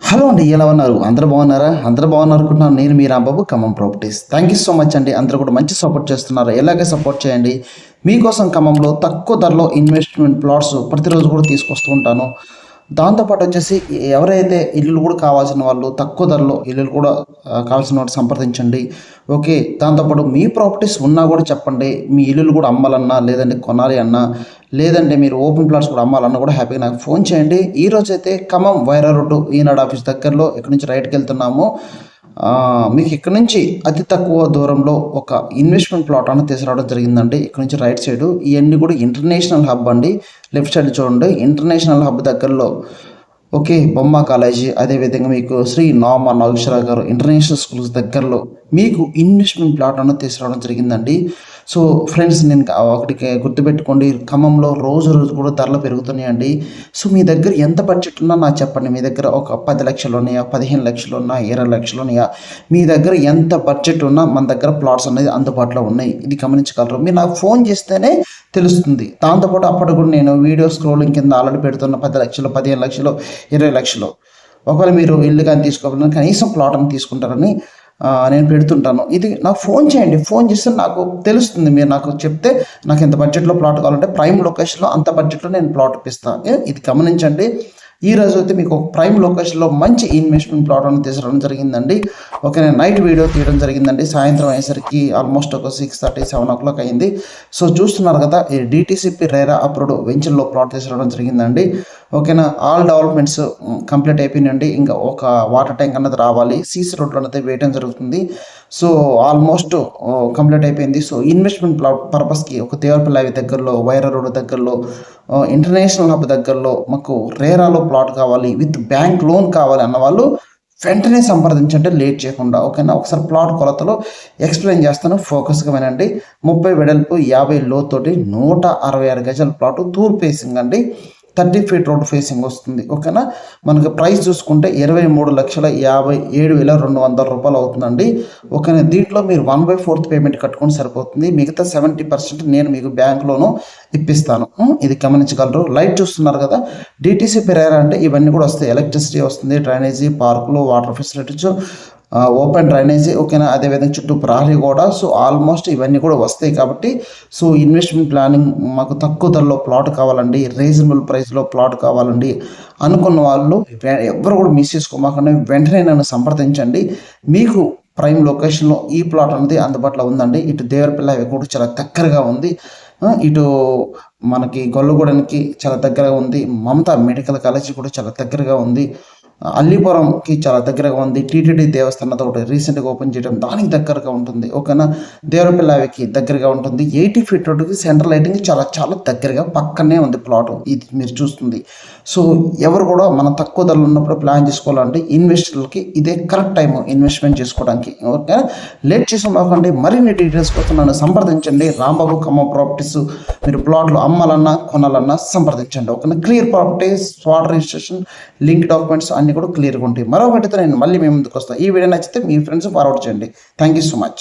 Hello అండి ఎలా ఉన్నారు? అందరూ బాగున్నారా? అందరూ బాగున్నారు అనుకుంటున్నాను నేను మీ Rambabu Khammam properties. Thank you so much అండి. అందరూ కూడా మంచి సపోర్ట్ చేస్తున్నారు. ఎలాగే సపోర్ట్ చేయండి? మీకోసం ఖమ్మంలో తక్కువ ధరలో ఇన్వెస్ట్మెంట్ ప్లాట్స్ ప్రతిరోజు కూడా తీసుకొస్తూ ఉంటాను. దాంతోపాటు వచ్చేసి ఎవరైతే ఇల్లు కూడా కావాల్సిన వాళ్ళు తక్కువ ధరలో ఇల్లు కూడా కావాల్సిన వాళ్ళు సంప్రదించండి. ఓకే దాంతోపాటు మీ ప్రాపర్టీస్ ఉన్నా కూడా చెప్పండి. మీ ఇల్లులు కూడా అమ్మాలన్నా లేదంటే కొనాలి అన్నా లేదంటే మీరు ఓపెన్ ప్లాట్స్ కూడా అమ్మాలన్నా కూడా హ్యాపీగా నాకు ఫోన్ చేయండి. ఈరోజు అయితే ఖమ్మం వైరా రోడ్డు ఈనాడు ఆఫీస్ దగ్గరలో ఇక్కడ నుంచి రైట్కి వెళ్తున్నాము. మీకు ఇక్కడ నుంచి అతి తక్కువ దూరంలో ఒక ఇన్వెస్ట్మెంట్ ప్లాట్ అనేది తీసుకురావడం జరిగిందండి. ఇక్కడ నుంచి రైట్ సైడ్ ఇవన్నీ కూడా ఇంటర్నేషనల్ హబ్ అండి. లెఫ్ట్ సైడ్ చూడండి. ఇంటర్నేషనల్ హబ్ దగ్గరలో ఓకే బొమ్మ కాలేజీ. అదేవిధంగా మీకు శ్రీ నామ నాగేశ్వరరావు గారు ఇంటర్నేషనల్ స్కూల్స్ దగ్గరలో మీకు ఇన్వెస్ట్మెంట్ ప్లాట్ అనేది తీసుకురావడం జరిగిందండి. సో ఫ్రెండ్స్ నేను ఒకటి గుర్తుపెట్టుకోండి ఖమ్మంలో రోజు రోజు కూడా ధరలు పెరుగుతున్నాయండి సో మీ దగ్గర ఎంత బడ్జెట్ ఉన్నా నాకు చెప్పండి. మీ దగ్గర ఒక పది లక్షలు ఉన్నాయా పదిహేను లక్షలు ఉన్నా ఇరవై లక్షలు ఉన్నాయా? మీ దగ్గర ఎంత బడ్జెట్ ఉన్నా మన దగ్గర ప్లాట్స్ అనేది అందుబాటులో ఉన్నాయి. ఇది గమనించగలరు. మీరు నాకు ఫోన్ చేస్తేనే తెలుస్తుంది. దాంతోపాటు అప్పటి కూడా నేను వీడియో స్క్రోలింగ్ కింద ఆల్రెడీ పెడుతున్న పది లక్షలు పదిహేను లక్షలు ఇరవై లక్షలు. ఒకవేళ మీరు ఇల్లు కానీ తీసుకోవాలన్నా కనీసం ప్లాట్ అని తీసుకుంటారని నేను పెడుతుంటాను. ఇది నాకు ఫోన్ చేయండి. ఫోన్ చేస్తే నాకు తెలుస్తుంది. మీరు నాకు చెప్తే నాకు ఎంత బడ్జెట్లో ప్లాట్ కావాలంటే ప్రైమ్ లొకేషన్లో అంత బడ్జెట్లో నేను ప్లాట్ ఇప్పిస్తాను. ఇది గమనించండి. ఈ రోజు అయితే మీకు ఒక ప్రైమ్ లొకేషన్లో మంచి ఇన్వెస్ట్మెంట్ ప్లాట్ అని తీసుకోవడం జరిగిందండి. ఓకే నేను నైట్ వీడియో తీయడం జరిగిందండి. సాయంత్రం అయ్యేసరికి ఆల్మోస్ట్ ఒక six thirty seven o'clock అయింది. సో చూస్తున్నారు కదా ఈ డిటీసీపీ రేరా అప్రూడ్ వెంచర్లో ప్లాట్ తీసుకోవడం జరిగిందండి. ఓకేనా ఆల్ డెవలప్మెంట్స్ కంప్లీట్ అయిపోయినండి ఇంకా ఒక వాటర్ ట్యాంక్ అన్నది రావాలి. సీసీ రోడ్లు అనేది వేయడం జరుగుతుంది. సో ఆల్మోస్ట్ కంప్లీట్ అయిపోయింది. సో ఇన్వెస్ట్మెంట్ పర్పస్కి ఒక దేవరపల్లి అవి దగ్గరలో వైరా రోడ్ దగ్గరలో ఇంటర్నేషనల్ హబ్ దగ్గరలో మాకు రేరాలో ప్లాట్ కావాలి విత్ బ్యాంక్ లోన్ కావాలి అన్న వాళ్ళు వెంటనే సంప్రదించంటే లేట్ చేయకుండా ఓకేనా? ఒకసారి ప్లాట్ కొలతలో ఎక్స్ప్లెయిన్ చేస్తాను ఫోకస్గా వినండి. ముప్పై వెడల్పు యాభై లోతోటి నూట అరవై ఆరు గజాల ప్లాట్ తూర్పు అండి. థర్టీ ఫీట్ రోడ్ ఫేసింగ్ వస్తుంది. ఓకేనా? మనకి ప్రైస్ చూసుకుంటే ఇరవై మూడు లక్షల యాభై ఏడు వేల రెండు వందల రూపాయలు అవుతుందండి. ఓకేనా? దీంట్లో మీరు వన్ బై ఫోర్త్ పేమెంట్ కట్టుకొని సరిపోతుంది. మిగతా సెవెంటీ పర్సెంట్ నేను మీకు బ్యాంక్లోనూ ఇప్పిస్తాను. ఇది గమనించగలరు. లైట్ చూస్తున్నారు కదా? డిటీసీ పెరేరా అంటే ఇవన్నీ కూడా వస్తాయి. ఎలక్ట్రిసిటీ వస్తుంది డ్రైనేజీ పార్కులు వాటర్ ఫెసిలిటీస్ ఓపెన్ డ్రైనేజీ ఓకేనా అదేవిధంగా చుట్టూ ప్రహరీ కూడా సో ఆల్మోస్ట్ ఇవన్నీ కూడా వస్తాయి కాబట్టి సో ఇన్వెస్ట్మెంట్ ప్లానింగ్ మాకు తక్కువ ధరలో ప్లాట్ కావాలండి రీజనబుల్ ప్రైస్లో ప్లాట్ కావాలండి అనుకున్న వాళ్ళు ఎవరు కూడా మిస్ చేసుకోమాకండి వెంటనే నన్ను సంప్రదించండి. మీకు ప్రైమ్ లొకేషన్లో ఈ ప్లాట్ అనేది అందుబాటులో ఉందండి. ఇటు దేవరపల్లి హైవే కూడా చాలా దగ్గరగా ఉంది. ఇటు మనకి గొల్లగూడెనికి చాలా దగ్గరగా ఉంది. మమతా మెడికల్ కాలేజీ కూడా చాలా దగ్గరగా ఉంది. అల్లీపురంకి చాలా దగ్గరగా ఉంది. టీటీడీ దేవస్థానంతో ఒకటి రీసెంట్గా ఓపెన్ చేయడం దానికి దగ్గరగా ఉంటుంది. ఓకేనా? దేవరపల్లావికి దగ్గరగా ఉంటుంది. ఎయిటీ ఫీట్ రోడ్డుకి సెంట్రల్ లైటింగ్ చాలా చాలా దగ్గరగా పక్కనే ఉంది ప్లాట్. ఇది మీరు చూస్తుంది. సో ఎవరు కూడా మనం తక్కువ ధరలు ఉన్నప్పుడు ప్లాన్ చేసుకోవాలంటే ఇన్వెస్టర్లకి ఇదే కరెక్ట్ టైం ఇన్వెస్ట్మెంట్ చేసుకోవడానికి. ఓకేనా? లేట్ చేసిన మరిన్ని డీటెయిల్స్ కోసం నన్ను సంప్రదించండి. రాంబాబు ఖమ్మం ప్రాపర్టీస్ మీరు ప్లాట్లు అమ్మాలన్నా కొనాలన్నా సంప్రదించండి. ఓకేనా? Clear properties spot registration link documents అన్ని కూడా క్లియర్గా ఉంటాయి. మరొకటితో నేను మళ్ళీ మేము ముందుకు వస్తాను ఈ వీడియో నచ్చితే మీ ఫ్రెండ్స్ ఫార్వర్డ్ చేయండి. Thank you so much